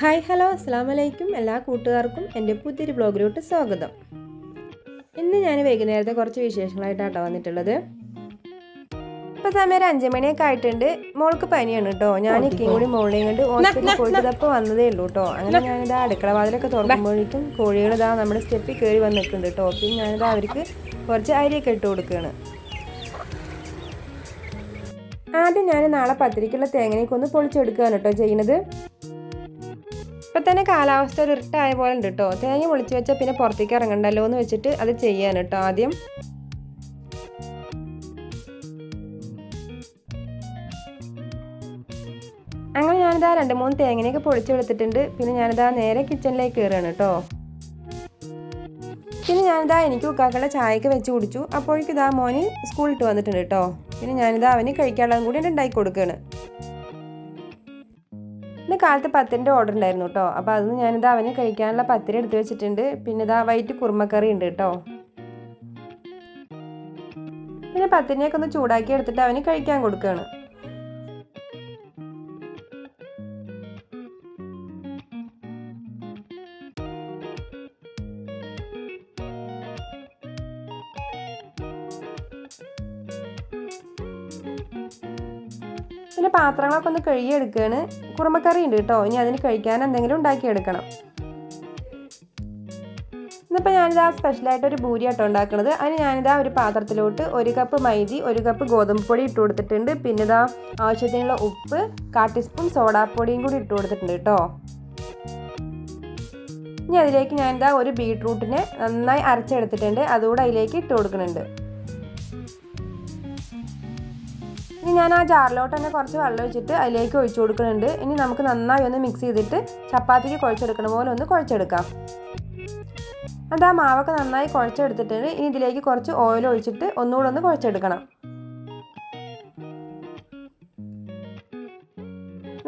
Hi hello അസ്സാം വലൈക്കും എല്ലാ കൂട്ടുകാർക്കും എന്റെ പുതിയൊരു ബ്ലോഗിലോട്ട് സ്വാഗതം. ഇന്ന് ഞാൻ വൈകുന്നേരത്തെ കുറച്ച് വിശേഷങ്ങളായിട്ടാട്ടോ വന്നിട്ടുള്ളത്. ഇപ്പം സമയം ഒരു അഞ്ച് മണിയൊക്കെ ആയിട്ടുണ്ട്. മോൾക്ക് പനിയാണ് കേട്ടോ ഞാൻ ഇക്കയും കൂടി മോളെയും കണ്ട് ഹോസ്പിറ്റലിൽ പോയിട്ട് അപ്പോൾ വന്നതേ ഉള്ളൂ കേട്ടോ അങ്ങനെ ഞാനിതാ അടുക്കള വാതിലൊക്കെ തുറക്കുമ്പോഴേക്കും കോഴികൾ ഇതാ നമ്മുടെ സ്റ്റെപ്പിൽ കയറി വന്ന് നിൽക്കുന്നുണ്ട് കേട്ടോ പിന്നെ ഞാനിതാ അവർക്ക് കുറച്ച് അരിയൊക്കെ ഇട്ട് കൊടുക്കുകയാണ് ആദ്യം ഞാൻ നാളെ പത്തിരിക്കുള്ള തേങ്ങനയൊക്കെ ഒന്ന് പൊളിച്ചെടുക്കുകയാണ് കേട്ടോ ചെയ്യുന്നത് ഇപ്പം തന്നെ കാലാവസ്ഥ ഒരു ഇരുട്ടായ പോലെ ഉണ്ട് കേട്ടോ തേങ്ങ പൊളിച്ച് വെച്ചാൽ പിന്നെ പുറത്തേക്ക് ഇറങ്ങണ്ടല്ലോ എന്ന് വെച്ചിട്ട് അത് ചെയ്യാൻ കേട്ടോ ആദ്യം. അങ്ങനെ ഞാനിതാ രണ്ട് മൂന്ന് തേങ്ങനെയൊക്കെ പൊളിച്ചെടുത്തിട്ടുണ്ട് പിന്നെ ഞാനിതാ നേരെ കിച്ചണിലേക്ക് കയറുകയാണ് കേട്ടോ പിന്നെ ഞാനിതാ എനിക്ക് ഉക്കാക്കളുടെ ചായയൊക്കെ വെച്ച് കുടിച്ചു. അപ്പോഴേക്കും ഇതാ മോന് സ്കൂളിട്ട് വന്നിട്ടുണ്ട് കേട്ടോ പിന്നെ ഞാനിതാ അവന് കഴിക്കാനുള്ളതും കൂടി ഉണ്ടാക്കി കൊടുക്കുകയാണ് ഇന്ന് കാലത്ത് പത്തിന്റെ ഓർഡർ ഉണ്ടായിരുന്നു കേട്ടോ അപ്പോൾ അതൊന്ന് ഞാനിത് അവന് കഴിക്കാനുള്ള പത്തിരി എടുത്ത് വെച്ചിട്ടുണ്ട്. പിന്നെ ഇതാ വൈറ്റ് കുറുമക്കറി ഉണ്ട് കേട്ടോ പിന്നെ പത്തിരിയൊക്കെ ഒന്ന് ചൂടാക്കി എടുത്തിട്ട് അവന് കഴിക്കാൻ കൊടുക്കുകയാണ് പിന്നെ പാത്രങ്ങളൊക്കെ ഒന്ന് കഴുകിയെടുക്കുകയാണ് കുറുമക്കറി ഉണ്ട് കേട്ടോ. ഇനി അതിന് കഴിക്കാൻ എന്തെങ്കിലും ഉണ്ടാക്കിയെടുക്കണം. ഇന്നിപ്പോൾ ഞാനിതാ സ്പെഷ്യലായിട്ട് ഒരു ബൂരി ആട്ടോ ഉണ്ടാക്കുന്നത് അതിന് ഞാനിതാ ഒരു പാത്രത്തിലോട്ട് ഒരു കപ്പ് മൈദി ഒരു കപ്പ് ഗോതമ്പ് പൊടി ഇട്ട് കൊടുത്തിട്ടുണ്ട്. പിന്നെ ഇതാ ആവശ്യത്തിനുള്ള ഉപ്പ് കാ ടീസ്പൂൺ സോഡാപ്പൊടിയും കൂടി ഇട്ട് കൊടുത്തിട്ടുണ്ട് കേട്ടോ. ഇനി അതിലേക്ക് ഞാനിതാ ഒരു ബീട്രൂട്ടിനെ നന്നായി അരച്ചെടുത്തിട്ടുണ്ട്. അതുകൂടെ അതിലേക്ക് ഇട്ട് കൊടുക്കുന്നുണ്ട്. ഇനി ഞാൻ ആ ജാറിലോട്ട് തന്നെ കുറച്ച് വെള്ളം ഒഴിച്ചിട്ട് അതിലേക്ക് ഒഴിച്ചു കൊടുക്കുന്നുണ്ട്. ഇനി നമുക്ക് നന്നായി ഒന്ന് മിക്സ് ചെയ്തിട്ട് ചപ്പാത്തിക്ക് കുഴച്ചെടുക്കണ പോലെ ഒന്ന് കുഴച്ചെടുക്കാം. അത് ആ മാവൊക്കെ നന്നായി കുഴച്ചെടുത്തിട്ടുണ്ട്. ഇനി ഇതിലേക്ക് കുറച്ച് ഓയിൽ ഒഴിച്ചിട്ട് ഒന്നുകൂടെ ഒന്ന് കുഴച്ചെടുക്കണം.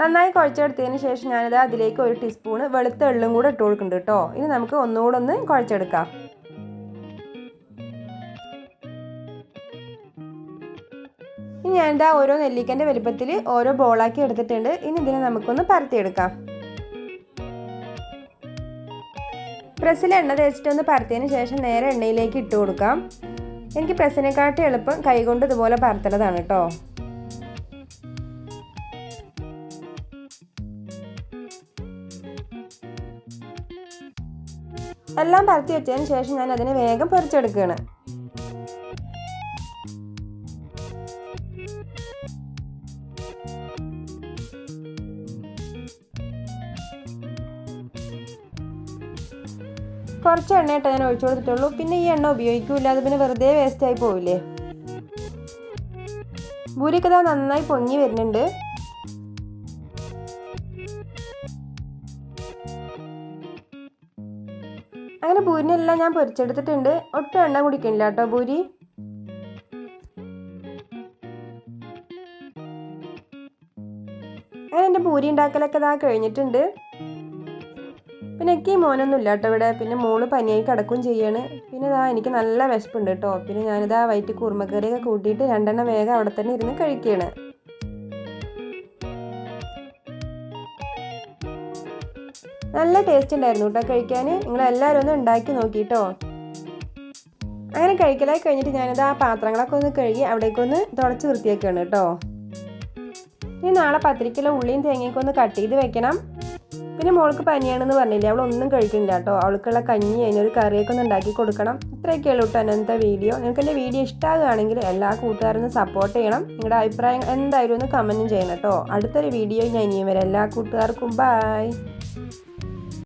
നന്നായി കുഴച്ചെടുത്തതിന് ശേഷം ഞാനിത് അതിലേക്ക് ഒരു ടീസ്പൂണ് വെളുത്ത എള്ളും കൂടെ ഇട്ട് കൊടുക്കുന്നുണ്ട് കേട്ടോ. ഇനി നമുക്ക് ഒന്നുകൂടെ ഒന്ന് കുഴച്ചെടുക്കാം. ഇനി ഞാനിതാ ഓരോ നെല്ലിക്കന്റെ വലുപ്പത്തിൽ ഓരോ ബോളാക്കി എടുത്തിട്ടുണ്ട്. ഇനി ഇതിനെ നമുക്കൊന്ന് പരത്തിയെടുക്കാം. പ്രസ്സിൽ എണ്ണ തേച്ചിട്ടൊന്ന് പരത്തിയതിന് ശേഷം നേരെ എണ്ണയിലേക്ക് ഇട്ട് കൊടുക്കാം. എനിക്ക് പ്രസ്സിനെക്കാട്ടി എളുപ്പം കൈകൊണ്ട് ഇതുപോലെ പരത്തേണ്ടതാണ് കേട്ടോ. എല്ലാം പരത്തി വെച്ചതിന് ശേഷം ഞാൻ അതിനെ വേഗം പൊരിച്ചെടുക്കുകയാണ്. കുറച്ച് എണ്ണ ഇട്ട് ഞാൻ ഒഴിച്ചു കൊടുത്തിട്ടുള്ളൂ. പിന്നെ ഈ എണ്ണ ഉപയോഗിക്കൂല. അത് പിന്നെ വെറുതെ വേസ്റ്റ് ആയി പോവില്ലേ? ഭൂരിക്ക് ഇതാ നന്നായി പൊങ്ങി വരുന്നുണ്ട്. അങ്ങനെ പൂരിനെല്ലാം ഞാൻ പൊരിച്ചെടുത്തിട്ടുണ്ട്. ഒട്ടും എണ്ണ കുടിക്കണില്ല കേട്ടോ ഭൂരി. എന്റെ പൂരി ഉണ്ടാക്കലൊക്കെ ഇതാ കഴിഞ്ഞിട്ടുണ്ട്. പിന്നെ എനിക്ക് ഈ മോനൊന്നും ഇല്ല കേട്ടോ ഇവിടെ. പിന്നെ മോൾ പനിയായി കിടക്കുകയും ചെയ്യാണ്. പിന്നെ ഇതാ എനിക്ക് നല്ല വിശപ്പുണ്ട് കേട്ടോ. പിന്നെ ഞാനിതാ വൈറ്റ് കുറുമക്കറിയൊക്കെ കൂട്ടിയിട്ട് രണ്ടെണ്ണം വേഗം അവിടെ തന്നെ ഇരുന്ന് കഴിക്കുകയാണ്. നല്ല ടേസ്റ്റ് ഉണ്ടായിരുന്നു കേട്ടോ കഴിക്കാൻ നിങ്ങൾ എല്ലാവരും ഒന്ന് ഉണ്ടാക്കി നോക്കിട്ടോ അങ്ങനെ കഴിക്കലായി കഴിഞ്ഞിട്ട് ഞാനിത് ആ പാത്രങ്ങളൊക്കെ ഒന്ന് കഴുകി അവിടേക്കൊന്ന് തുടച്ച് വൃത്തിയാക്കുകയാണ് കേട്ടോ. ഇനി നാളെ പത്തിരിക്കുള്ള ഉള്ളിയും തേങ്ങയൊക്കെ ഒന്ന് കട്ട് ചെയ്ത് വെക്കണം. പിന്നെ മോൾക്ക് പനിയാണെന്ന് പറഞ്ഞില്ലേ അവൾ ഒന്നും കേട്ടോ. അവൾക്കുള്ള കഞ്ഞി അതിനൊരു കറിയൊക്കെ ഒന്ന് ഉണ്ടാക്കി കൊടുക്കണം. ഇത്രയൊക്കെ ഉള്ളൂ കേട്ടോ അനന്ത വീഡിയോ. നിങ്ങൾക്ക് എന്റെ വീഡിയോ ഇഷ്ടമാകുകയാണെങ്കിൽ എല്ലാ കൂട്ടുകാരും സപ്പോർട്ട് ചെയ്യണം. നിങ്ങളുടെ അഭിപ്രായം എന്തായാലും ഒന്ന് കമന്റും ചെയ്യണം കേട്ടോ. അടുത്തൊരു വീഡിയോ ഞാൻ ഇനിയും വരാം. എല്ലാ കൂട്ടുകാർക്കും ബായ്